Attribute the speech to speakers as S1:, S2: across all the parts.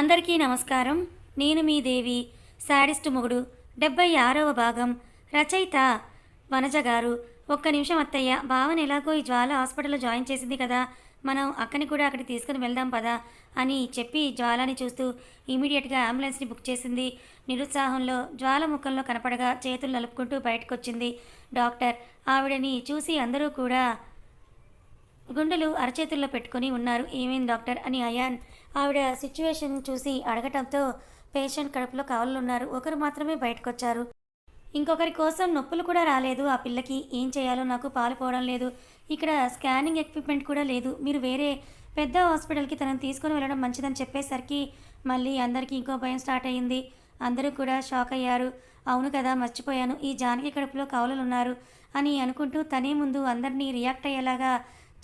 S1: అందరికీ నమస్కారం. నేను మీ దేవి శాడిస్ట్ మొగుడు డెబ్బై ఆరవ భాగం. రచయిత వనజ గారు. ఒక్క నిమిషం అత్తయ్య భావన ఎలాగో ఈ జ్వాల హాస్పిటల్లో జాయిన్ చేసింది కదా మనం అక్కని కూడా అక్కడికి తీసుకుని వెళ్దాం పదా అని చెప్పి జ్వాలని చూస్తూ ఇమీడియట్గా అంబులెన్స్ని బుక్ చేసింది. నిరుత్సాహంలో జ్వాల ముఖంలో కనపడగా చేతులు నలుపుకుంటూ బయటకు వచ్చింది డాక్టర్. ఆవిడని చూసి అందరూ కూడా గుండెలు అరచేతుల్లో పెట్టుకొని ఉన్నారు. ఏమేం డాక్టర్? అని అయాన్ ఆవిడ సిచ్యువేషన్ చూసి అడగటంతో పేషెంట్ కడుపులో ఉన్నారు ఒకరు మాత్రమే బయటకు వచ్చారు ఇంకొకరి కోసం నొప్పులు కూడా రాలేదు. ఆ పిల్లకి ఏం చేయాలో నాకు పాలుపోవడం లేదు. ఇక్కడ స్కానింగ్ ఎక్విప్మెంట్ కూడా లేదు. మీరు వేరే పెద్ద హాస్పిటల్కి తనను తీసుకొని వెళ్ళడం మంచిదని చెప్పేసరికి మళ్ళీ అందరికీ ఇంకో భయం స్టార్ట్ అయ్యింది అందరూ కూడా షాక్ అయ్యారు. అవును కదా మర్చిపోయాను. ఈ జానకి కడుపులో కవలలు ఉన్నారు అని అనుకుంటూ తనే ముందు అందరినీ రియాక్ట్ అయ్యేలాగా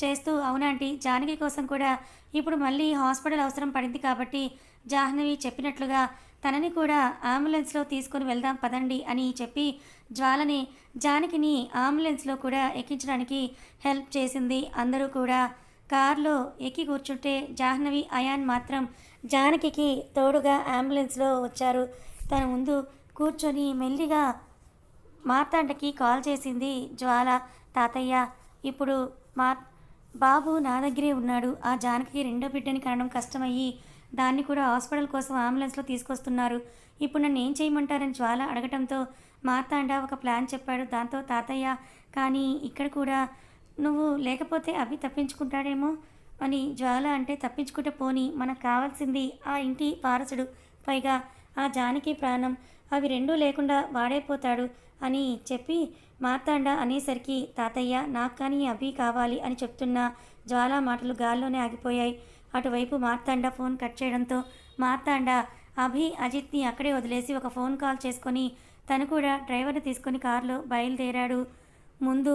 S1: చేస్తూ అవునాంటీ జానకి కోసం కూడా ఇప్పుడు మళ్ళీ హాస్పిటల్ అవసరం పడింది కాబట్టి జాహ్నవి చెప్పినట్లుగా తనని కూడా అంబులెన్స్లో తీసుకొని వెళ్దాం పదండి అని చెప్పి జ్వాలని జానకిని అంబులెన్స్లో కూడా ఎక్కించడానికి హెల్ప్ చేసింది. అందరూ కూడా కారులో ఎక్కి కూర్చుంటే జాహ్నవి అయాన్ మాత్రం జానకికి తోడుగా అంబులెన్స్లో వచ్చారు. తన ముందు కూర్చొని మెల్లిగా మార్తాండకి కాల్ చేసింది జ్వాల తాతయ్య ఇప్పుడు మా బాబు నా దగ్గరే ఉన్నాడు. ఆ జానకి రెండో బిడ్డని కనడం కష్టమయ్యి దాన్ని కూడా హాస్పిటల్ కోసం అంబులెన్స్లో తీసుకొస్తున్నారు. ఇప్పుడు నన్ను ఏం చేయమంటారని జ్వాల అడగటంతో మార్తాండ ఒక ప్లాన్ చెప్పాడు. దాంతో తాతయ్య కానీ ఇక్కడ కూడా నువ్వు లేకపోతే అవి తప్పించుకుంటాడేమో అని జ్వాల అంటే తప్పించుకుంటే పోని మనకు కావాల్సింది ఆ ఇంటి వారసుడు. పైగా ఆ జానకి ప్రాణం అవి రెండూ లేకుండా వాడైపోతాడు. అని చెప్పి మార్తాండ అనేసరికి తాతయ్య నాకు కానీ అభి కావాలి అని చెప్తున్న జ్వాల మాటలు గాల్లోనే ఆగిపోయాయి. అటువైపు మార్తాండ ఫోన్ కట్ చేయడంతో మార్తాండ అభి అజిత్ని అక్కడే వదిలేసి ఒక ఫోన్ కాల్ చేసుకొని తను కూడా డ్రైవర్ని తీసుకొని కారులో బయలుదేరాడు. ముందు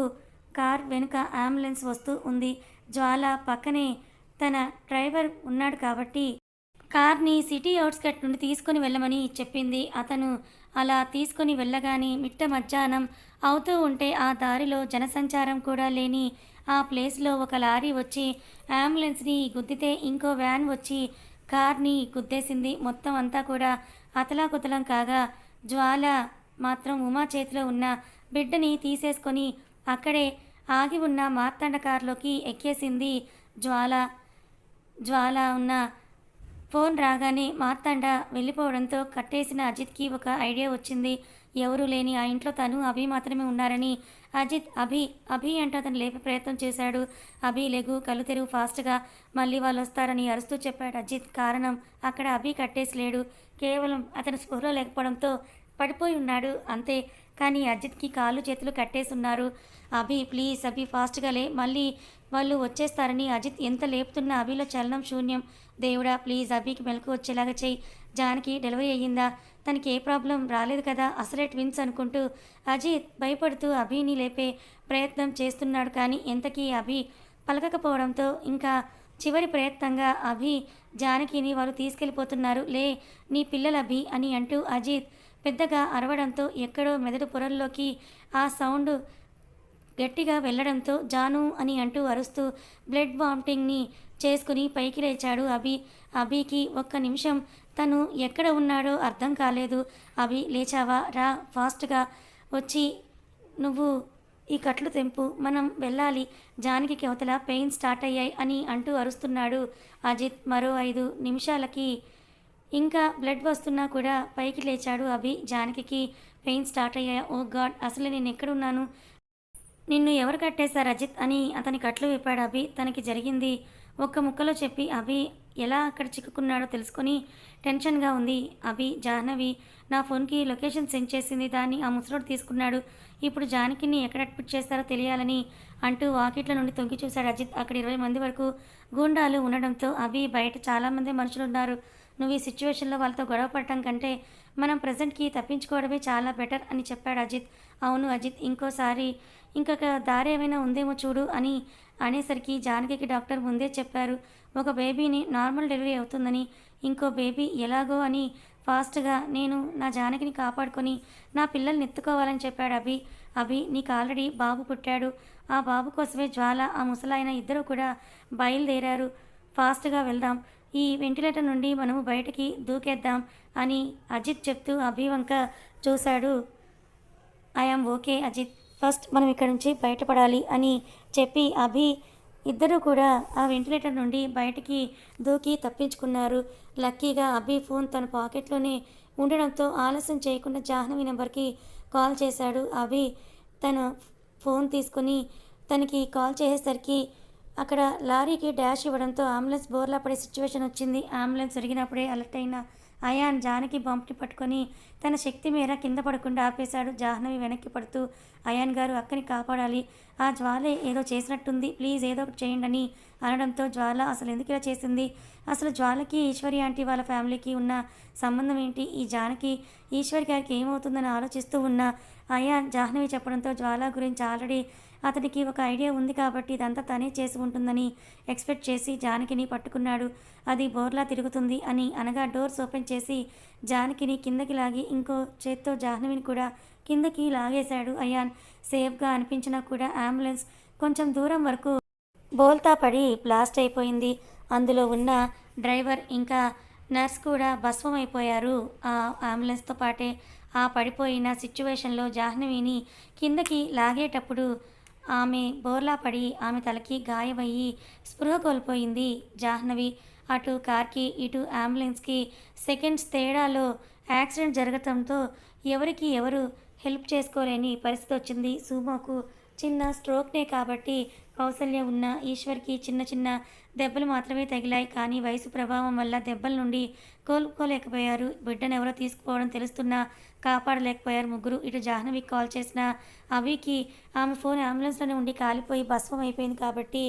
S1: కార్ వెనుక అంబులెన్స్ వస్తూ ఉంది. జ్వాల పక్కనే తన డ్రైవర్ ఉన్నాడు కాబట్టి కార్ని సిటీ అవుట్స్కట్ నుండి తీసుకొని వెళ్ళమని చెప్పింది. అతను అలా తీసుకొని వెళ్ళగానే మిట్ట మధ్యాహ్నం అవుతూ ఉంటే ఆ దారిలో జనసంచారం కూడా లేని ఆ ప్లేస్లో ఒక లారీ వచ్చి అంబులెన్స్ని గుద్దితే ఇంకో వ్యాన్ వచ్చి కార్ని గుద్దేసింది. మొత్తం అంతా కూడా అతలాకుతలం కాగా జ్వాల మాత్రం ఉమా చేతిలో ఉన్న బిడ్డని తీసేసుకొని అక్కడే ఆగి ఉన్న మార్తాండ కారులోకి ఎక్కేసింది జ్వాల. జ్వాల ఉన్న ఫోన్ రాగానే మార్తాండ వెళ్ళిపోవడంతో కట్టేసిన అజిత్కి ఒక ఐడియా వచ్చింది. ఎవరూ లేని ఆ ఇంట్లో తను అభి మాత్రమే ఉన్నారని. అజిత్ అభి అభి అంటూ అతను లేపే ప్రయత్నం చేశాడు. అభి లెగు కళ్ళు తెరువు ఫాస్ట్గా. మళ్ళీ వాళ్ళు వస్తారని అరుస్తూ చెప్పాడు అజిత్. కారణం అక్కడ అభి కట్టేసి లేడు. కేవలం అతను స్పృహలో లేకపోవడంతో పడిపోయి ఉన్నాడు. అంతే. కానీ అజిత్కి కాళ్ళు చేతులు కట్టేసి ఉన్నారు. అభి ప్లీజ్ అభి ఫాస్ట్గా లే. మళ్ళీ వాళ్ళు వచ్చేస్తారని అజిత్ ఎంత లేపుతున్నా అభిలో చలనం శూన్యం. దేవుడా ప్లీజ్ అభికి మెలకు వచ్చేలాగా చేయి. జానకి డెలివరీ అయ్యిందా? తనకి ఏ ప్రాబ్లం రాలేదు కదా? అసలే ట్విన్స్ అనుకుంటూ అజిత్ భయపడుతూ అభిని లేపే ప్రయత్నం చేస్తున్నాడు కానీ ఎంతకీ అభి పలకకపోవడంతో ఇంకా చివరి ప్రయత్నంగా అభి జానకిని వారు తీసుకెళ్ళిపోతున్నారు. లే నీ పిల్లల అభి అని అంటూ అజిత్ పెద్దగా అరవడంతో ఎక్కడో మెదడు పొరల్లోకి ఆ సౌండ్ గట్టిగా వెళ్ళడంతో జాను అని అంటూ అరుస్తూ బ్లడ్ వామిటింగ్ని చేసుకుని పైకి లేచాడు అభి. అభికి ఒక్క నిమిషం. తను ఎక్కడ ఉన్నాడో అర్థం కాలేదు. అభి లేచావా? రా. ఫాస్ట్గా వచ్చి నువ్వు ఈ కట్లు తెంపు. మనం వెళ్ళాలి. జానికి అవతల పెయిన్ స్టార్ట్ అయ్యాయి అని అంటూ అరుస్తున్నాడు అజిత్ మరో ఐదు నిమిషాలకి. ఇంకా బ్లడ్ వస్తున్నా కూడా పైకి లేచాడు అభి. జానకి పెయిన్ స్టార్ట్ అయ్యాయి. Oh god! అసలు నేను ఎక్కడున్నాను? నిన్ను ఎవరు కట్టేశారు అజిత్ అని అతని కట్లు విప్పాడు అభి. తనకి జరిగింది ఒక్క ముక్కలో చెప్పి అభి ఎలా అక్కడ చిక్కుకున్నాడో తెలుసుకొని టెన్షన్గా ఉంది. అభి జాహ్నవి నా ఫోన్కి లొకేషన్ సెండ్ చేసింది. దాన్ని ఆ ముసలోడు తీసుకున్నాడు. ఇప్పుడు జానకిని ఎక్కడ అడ్మిట్ చేస్తారో తెలియాలని అంటూ వాకిట్ల నుండి తొంగి చూశాడు అజిత్. అక్కడ ఇరవై మంది వరకు గూండాలు ఉండడంతో అభి బయట చాలామంది మనుషులు ఉన్నారు నువ్వు ఈ సిచ్యువేషన్లో వాళ్ళతో గొడవ పడటం కంటే మనం ప్రజెంట్కి తప్పించుకోవడమే చాలా బెటర్ అని చెప్పాడు అజిత్. అవును అజిత్ ఇంకోసారి ఇంకొక దారి ఏమైనా ఉందేమో చూడు అని అనేసరికి జానకికి డాక్టర్ ముందే చెప్పారు. ఒక బేబీని నార్మల్ డెలివరీ అవుతుందని ఇంకో బేబీ ఎలాగో అని ఫాస్ట్గా నేను నా జానకిని కాపాడుకొని నా పిల్లల్ని ఎత్తుకోవాలని చెప్పాడు అభి. అభి నీకు ఆల్రెడీ బాబు పుట్టాడు. ఆ బాబు కోసమే జ్వాల ఆ ముసలాయన ఇద్దరు కూడా బయలుదేరారు. ఫాస్ట్గా వెళ్దాం. ఈ వెంటిలేటర్ నుండి మనము బయటకి దూకేద్దాం అని అజిత్ చెప్తూ అభి వంక చూశాడు. I am okay Ajit. ఫస్ట్ మనం ఇక్కడ నుంచి బయటపడాలి అని చెప్పి అభి ఇద్దరూ కూడా ఆ వెంటిలేటర్ నుండి బయటికి దూకి తప్పించుకున్నారు. లక్కీగా అభి ఫోన్ తన పాకెట్లోనే ఉండడంతో ఆలస్యం చేయకుండా జాహ్నవి నెంబర్కి కాల్ చేశాడు. అభి తన ఫోన్ తీసుకుని తనకి కాల్ చేసేసరికి అక్కడ లారీకి డాష్ ఇవ్వడంతో అంబులెన్స్ బోర్లా పడే సిచ్యువేషన్ వచ్చింది. అంబులెన్స్ జరిగినప్పుడే అలర్ట్ అయిన అయాన్ జానకి బంప్ని పట్టుకొని తన శక్తి మేర కింద పడకుండా ఆపేశాడు. జాహ్నవి వెనక్కి పడుతూ అయాన్ గారు అక్కని కాపాడాలి. ఆ జ్వాలే ఏదో చేసినట్టుంది. ప్లీజ్ ఏదో ఒకటి చేయండి అని అనడంతో జ్వాల అసలు ఎందుకు ఇలా చేసింది? అసలు జ్వాలకి ఈశ్వరి ఆంటీ వాళ్ళ ఫ్యామిలీకి ఉన్న సంబంధం ఏంటి? ఈ జానకి ఈశ్వరి గారికి ఏమవుతుందని ఆలోచిస్తూ ఉన్న అయాన్ జాహ్నవి చెప్పడంతో జ్వాల గురించి ఆల్రెడీ అతనికి ఒక ఐడియా ఉంది కాబట్టి ఇదంతా తనే చేసి ఉంటుందని ఎక్స్పెక్ట్ చేసి జానకిని పట్టుకున్నాడు. అది బోర్లా తిరుగుతుంది అని అనగా డోర్స్ ఓపెన్ చేసి జానకిని కిందకి లాగి ఇంకో చేత్తో జాహ్నవిని కూడా కిందకి లాగేశాడు. అయాన్ సేఫ్గా అనిపించినా కూడా అంబులెన్స్ కొంచెం దూరం వరకు బోల్తా పడి బ్లాస్ట్ అయిపోయింది. అందులో ఉన్న డ్రైవర్ ఇంకా నర్స్ కూడా భస్మం అయిపోయారు ఆ అంబులెన్స్తో పాటే ఆ పడిపోయిన సిచ్యువేషన్లో జాహ్నవిని కిందకి లాగేటప్పుడు ఆమె బోర్లా పడి ఆమె తలకి గాయమయ్యి స్పృహ కోల్పోయింది. జాహ్నవి అటు కార్కి ఇటు అంబులెన్స్కి సెకండ్స్ తేడాలో యాక్సిడెంట్ జరగటంతో ఎవరికి ఎవరు హెల్ప్ చేసుకోలేని పరిస్థితి వచ్చింది సుమోకు. చిన్న స్ట్రోక్నే కాబట్టి కౌసల్య ఉన్న ఈశ్వర్కి చిన్న చిన్న దెబ్బలు మాత్రమే తగిలాయి. కానీ వయసు ప్రభావం వల్ల దెబ్బల నుండి కోలుకోలేకపోయారు. బిడ్డను ఎవరో తీసుకుపోవడం తెలుస్తున్నా కాపాడలేకపోయారు ముగ్గురు. ఇటు జాహ్నవికి కాల్ చేసిన అవికి ఆమె ఫోన్ అంబులెన్స్లోనే ఉండి కాలిపోయి భస్మం అయిపోయింది కాబట్టి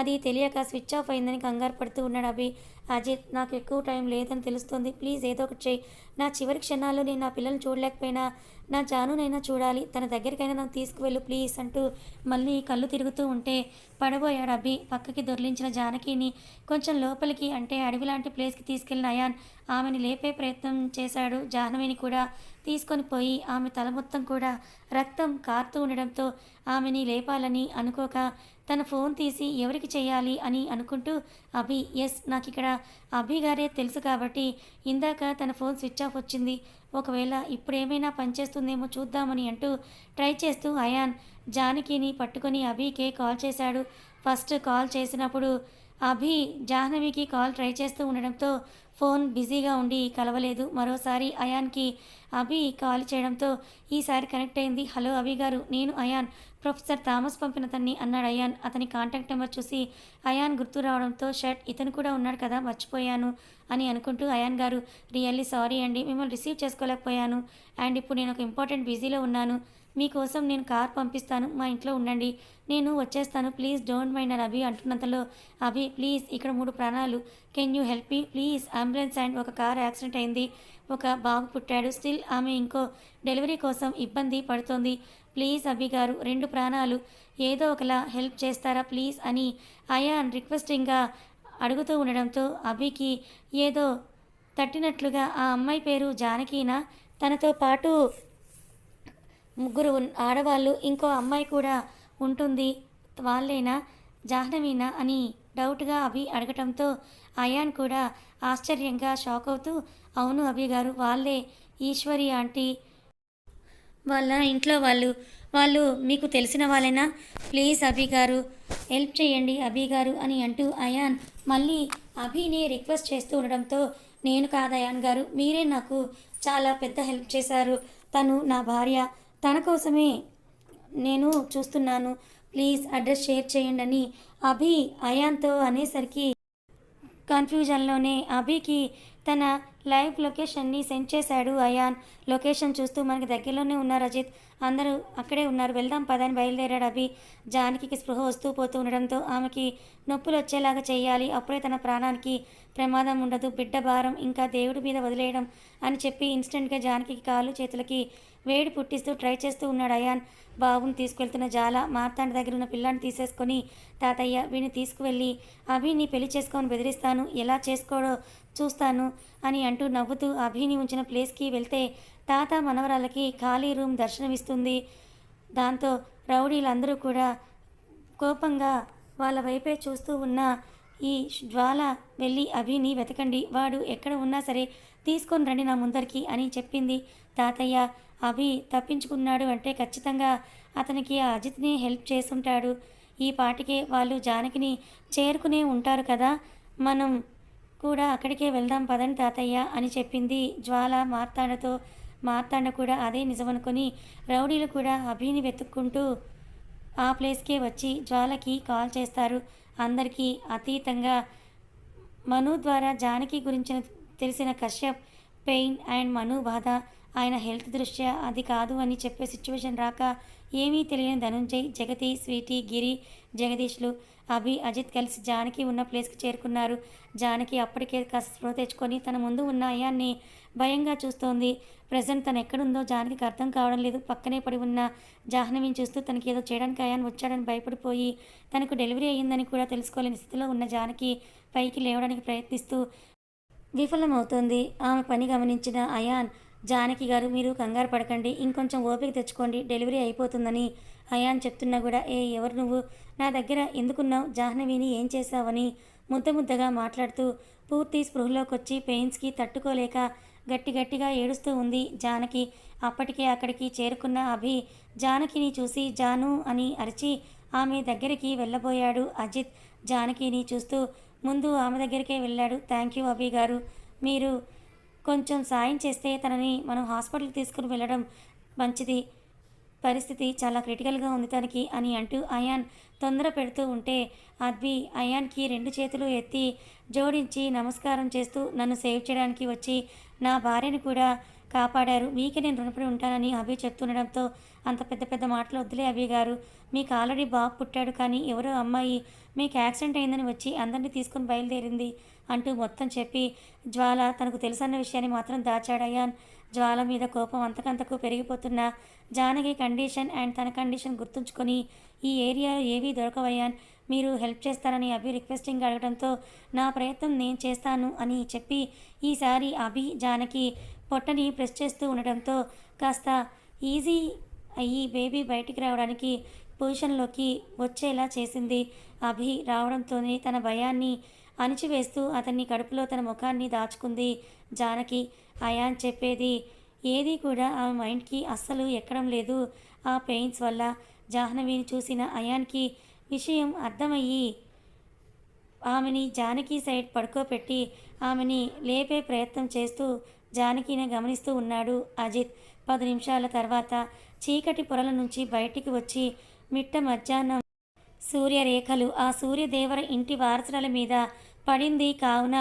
S1: అది తెలియక స్విచ్ ఆఫ్ అయిందని కంగారు పడుతూ ఉన్నాడు అభి. అజిత్ నాకు ఎక్కువ టైం లేదని తెలుస్తుంది. ప్లీజ్ ఏదో ఒకటి చేయి నా చివరి క్షణాల్లో నేను నా పిల్లల్ని చూడలేకపోయినా నా జానునైనా చూడాలి. తన దగ్గరికైనా నన్ను తీసుకువెళ్ళు ప్లీజ్ అంటూ మళ్ళీ కళ్ళు తిరుగుతూ ఉంటే పడబోయాడు అభి. పక్కకి దొర్లించిన జానకిని కొంచెం లోపలికి అంటే అడవి లాంటి ప్లేస్కి తీసుకెళ్ళిన అయాన్ ఆమెని లేపే ప్రయత్నం చేశాడు. జాహ్నవిని కూడా తీసుకొని పోయి ఆమె తల మొత్తం కూడా రక్తం కారుతూ ఉండడంతో ఆమెని లేపాలని అనుకోక తన ఫోన్ తీసి ఎవరికి చేయాలి అని అనుకుంటూ అభి ఎస్ నాకు ఇక్కడ అభి గారే తెలుసు కాబట్టి ఇందాక తన ఫోన్ స్విచ్ ఆఫ్ వచ్చింది. ఒకవేళ ఇప్పుడేమైనా పనిచేస్తుందేమో చూద్దామని అంటూ ట్రై చేస్తూ అయాన్ జానకిని పట్టుకొని అభికే కాల్ చేశాడు. ఫస్ట్ కాల్ చేసినప్పుడు అభి జాహ్నవికి కాల్ ట్రై చేస్తూ ఉండడంతో ఫోన్ బిజీగా ఉండి కలవలేదు. మరోసారి అయాన్కి అభి కాల్ చేయడంతో ఈసారి కనెక్ట్ అయింది. హలో అభి గారు నేను అయాన్. ప్రొఫెసర్ థామస్ పంపిన తన్ని అన్నాడు అయాన్. అతని కాంటాక్ట్ నెంబర్ చూసి అయాన్ గుర్తు రావడంతో షర్ట్ ఇతను కూడా ఉన్నాడు కదా మర్చిపోయాను అని అనుకుంటూ అయాన్ గారు రియల్లీ సారీ అండి మిమ్మల్ని రిసీవ్ చేసుకోలేకపోయాను. అండ్ ఇప్పుడు నేను ఒక ఇంపార్టెంట్ బిజీలో ఉన్నాను. మీకోసం నేను కార్ పంపిస్తాను మా ఇంట్లో ఉండండి. నేను వచ్చేస్తాను ప్లీజ్ డోంట్ మైండ్ అని అభి అంటున్నంతలో అభి ప్లీజ్ ఇక్కడ మూడు ప్రాణాలు. Can you help me? Please ambulance and ఒక కార్ యాక్సిడెంట్ అయింది. ఒక బాబు పుట్టాడు. స్టిల్ ఆమె ఇంకో డెలివరీ కోసం ఇబ్బంది పడుతోంది. ప్లీజ్ అభి గారు రెండు ప్రాణాలు. ఏదో ఒకలా హెల్ప్ చేస్తారా ప్లీజ్ అని అయాన్ రిక్వెస్టింగ్గా అడుగుతూ ఉండడంతో అభికి ఏదో తట్టినట్లుగా ఆ అమ్మాయి పేరు జానకీనా? తనతో పాటు ముగ్గురు ఆడవాళ్ళు ఇంకో అమ్మాయి కూడా ఉంటుంది. వాళ్ళేనా? జాహ్నవీనా? అని డౌట్గా అభి అడగటంతో అయాన్ కూడా ఆశ్చర్యంగా షాక్ అవుతూ అవును అభి గారు వాళ్ళే ఈశ్వరి ఆంటీ. వాళ్ళ ఇంట్లో వాళ్ళు వాళ్ళు మీకు తెలిసిన వాళ్ళేనా? ప్లీజ్ అభి గారు హెల్ప్ చేయండి అభి గారు అని అంటూ అయాన్ మళ్ళీ అభిని రిక్వెస్ట్ చేస్తూ ఉండడంతో నేను కాదు అయాన్ గారు మీరే నాకు చాలా పెద్ద హెల్ప్ చేశారు. తను నా భార్య తన కోసమే నేను చూస్తున్నాను. ప్లీజ్ అడ్రస్ షేర్ చేయండి అని అభి అయాన్తో అనేసరికి కన్ఫ్యూజన్లోనే అభికి తన లైవ్ లొకేషన్ని సెండ్ చేశాడు అయాన్. లొకేషన్ చూస్తూ మనకి దగ్గరలోనే ఉన్నారు అజిత్. అందరూ అక్కడే ఉన్నారు. వెళ్దాం పదని బయలుదేరాడు అభి. జానకి స్పృహ వస్తూ పోతూ ఉండడంతో ఆమెకి నొప్పులు వచ్చేలాగా చేయాలి. అప్పుడే తన ప్రాణానికి ప్రమాదం ఉండదు. బిడ్డ భారం ఇంకా దేవుడి మీద వదిలేయడం అని చెప్పి ఇన్స్టెంట్గా జానకి కాలు చేతులకి వేడి పుట్టిస్తూ ట్రై చేస్తూ ఉన్నాడు అయాన్. బాబుని తీసుకెళ్తున్న జాల మార్తాండ దగ్గర ఉన్న పిల్లాన్ని తీసేసుకొని తాతయ్య వీని తీసుకువెళ్ళి అభిని పెళ్ళి చేసుకొని బెదిరిస్తాను. ఎలా చేసుకోడో చూస్తాను అని అంటూ నవ్వుతూ అభిని ఉంచిన ప్లేస్కి వెళ్తే తాత మనవరాలకి ఖాళీ రూమ్ దర్శనమిస్తుంది. దాంతో రౌడీలందరూ కూడా కోపంగా వాళ్ళ వైపే చూస్తూ ఉన్న ఈ జ్వాల వెళ్ళి అభిని వెతకండి. వాడు ఎక్కడ ఉన్నా సరే తీసుకొని రండి నా ముందరికి అని చెప్పింది తాతయ్య. అభి తప్పించుకున్నాడు అంటే ఖచ్చితంగా అతనికి ఆ అజిత్ని హెల్ప్ చేసుంటాడు ఈ పాటికే వాళ్ళు జానకిని చేరుకునే ఉంటారు కదా. మనం కూడా అక్కడికే వెళ్దాం పదండి తాతయ్య అని చెప్పింది జ్వాల మార్తాండతో. మార్తాండ కూడా అదే నిజమనుకొని రౌడీలు కూడా అభిని వెతుక్కుంటూ ఆ ప్లేస్కే వచ్చి జ్వాలకి కాల్ చేస్తారు. అందరికీ అతీతంగా మను ద్వారా జానకి గురించిన తెలిసిన కశ్యప్ పెయిన్ అండ్ మను బాధ. ఆయన హెల్త్ దృష్ట్యా అది కాదు అని చెప్పే సిచ్యువేషన్ రాక ఏమీ తెలియని ధనుంజయ్ జగతి స్వీటీ గిరి జగదీష్లు అభి అజిత్ కలిసి జానకి ఉన్న ప్లేస్కి చేరుకున్నారు. జానకి అప్పటికే కాస్త స్పృహ తెచ్చుకొని తన ముందు ఉన్న అయాన్ని భయంగా చూస్తోంది. ప్రజెంట్ తను ఎక్కడుందో జానకి అర్థం కావడం లేదు. పక్కనే పడి ఉన్న జాహ్నవిని చూస్తూ తనకి ఏదో చేయడానికి అయాన్ వచ్చాడని భయపడిపోయి తనకు డెలివరీ అయ్యిందని కూడా తెలుసుకోలేని స్థితిలో ఉన్న జానకి పైకి లేవడానికి ప్రయత్నిస్తూ విఫలమవుతుంది. ఆమె పని గమనించిన అయాన్ జానకి గారు మీరు కంగారు పడకండి. ఇంకొంచెం ఓపిక తెచ్చుకోండి. డెలివరీ అయిపోతుందని అయాన్ చెప్తున్నా కూడా ఏ ఎవరు నువ్వు? నా దగ్గర ఎందుకున్నావు? జాహ్నవిని ఏం చేశావని ముద్ద ముద్దగా మాట్లాడుతూ పూర్తి స్పృహలోకి వచ్చి పెయిన్స్కి తట్టుకోలేక గట్టి గట్టిగా ఏడుస్తూ ఉంది జానకి. అప్పటికే అక్కడికి చేరుకున్న అభి జానకిని చూసి జాను అని అరిచి ఆమె దగ్గరికి వెళ్ళబోయాడు అజిత్. జానకిని చూస్తూ ముందు ఆమె దగ్గరికే వెళ్ళాడు. థ్యాంక్ యూ అభి గారు. మీరు కొంచెం సాయం చేస్తే తనని మనం హాస్పిటల్కి తీసుకుని వెళ్ళడం మంచిది. పరిస్థితి చాలా క్రిటికల్గా ఉంది తనకి అని అంటూ అయాన్ తొందర పెడుతూ ఉంటే అద్వి అయాన్కి రెండు చేతులు ఎత్తి జోడించి నమస్కారం చేస్తూ నన్ను సేవ్ చేయడానికి వచ్చి నా భార్యని కూడా కాపాడారు. మీకే నేను రుణపడి ఉంటానని అభి చెప్తుండడంతో అంత పెద్ద పెద్ద మాటలు వద్దులే అభి గారు. మీకు ఆల్రెడీ బాబు పుట్టాడు కానీ ఎవరో అమ్మాయి మీకు యాక్సిడెంట్ అయిందని వచ్చి అందరినీ తీసుకుని బయలుదేరింది అంటూ మొత్తం చెప్పి జ్వాల తనకు తెలుసన్న విషయాన్ని మాత్రం దాచాడయ్యాన్. జ్వాల మీద కోపం అంతకంతకు పెరిగిపోతున్న జానకి కండిషన్ అండ్ తన కండిషన్ గుర్తుంచుకొని ఈ ఏరియాలో ఏవి దొరకవయ్యాన్. మీరు హెల్ప్ చేస్తారని అభి రిక్వెస్టింగ్ అడగడంతో నా ప్రయత్నం నేను చేస్తాను అని చెప్పి ఈసారి అభి జానకి పొట్టని ప్రెస్ చేస్తూ ఉండడంతో కాస్త ఈజీ అయ్యి బేబీ బయటికి రావడానికి పొజిషన్లోకి వచ్చేలా చేసింది. అభి రావడంతోనే తన భయాన్ని అణిచివేస్తూ అతన్ని కడుపులో తన ముఖాన్ని దాచుకుంది జానకి. అయాన్ చెప్పేది ఏది కూడా ఆమె మైండ్కి అస్సలు ఎక్కడం లేదు. ఆ పెయిన్స్ వల్ల జాహ్నవిని చూసిన అయాన్కి విషయం అర్థమయ్యి ఆమెని జానకి సైడ్ పడుకోబెట్టి ఆమెని లేపే ప్రయత్నం చేస్తూ జానకిని గమనిస్తూ ఉన్నాడు అజిత్. పది నిమిషాల తర్వాత చీకటి పొరల నుంచి బయటికి వచ్చి మిట్ట మధ్యాహ్నం సూర్యరేఖలు ఆ సూర్యదేవర ఇంటి వారసుల మీద పడింది కావున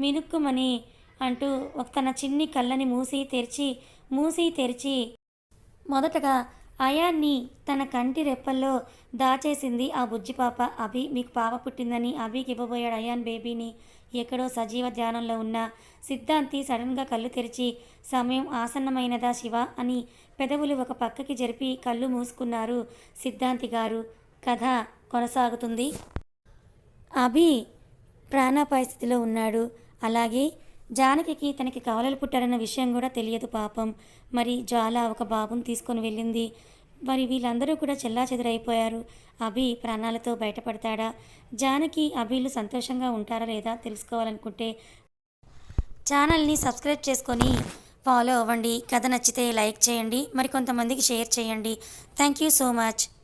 S1: మినుక్కుమని అంటూ ఒక తన చిన్ని కళ్ళని మూసి తెరిచి మూసి తెరిచి మొదటగా అయాన్ని తన కంటి రెప్పల్లో దాచేసింది ఆ బుజ్జి పాప. అభి మీకు పాప పుట్టిందని అభికి ఇవ్వబోయాడు అయాన్ బేబీని. ఎక్కడో సజీవ ధ్యానంలో ఉన్న సిద్ధాంతి సడన్గా కళ్ళు తెరిచి సమయం ఆసన్నమైనదా శివ అని పెదవులు ఒక పక్కకి జరిపి కళ్ళు మూసుకున్నారు సిద్ధాంతి గారు. కథ కొనసాగుతుంది. అభి ప్రాణ పరిస్థితిలో ఉన్నాడు. అలాగే జానకికి తనకి కవలలు పుట్టారన్న విషయం కూడా తెలియదు పాపం. మరి జ్వాల ఒక బాబుని తీసుకొని వెళ్ళింది. మరి వీళ్ళందరూ కూడా చెల్లా చెదరైపోయారు అభి ప్రాణాలతో బయటపడతాడా? జానకి అభిలు సంతోషంగా ఉంటారా లేదా తెలుసుకోవాలనుకుంటే ఛానల్ని సబ్స్క్రైబ్ చేసుకొని ఫాలో అవ్వండి. కథ నచ్చితే లైక్ చేయండి. మరి కొంతమందికి షేర్ చేయండి. Thank you so much.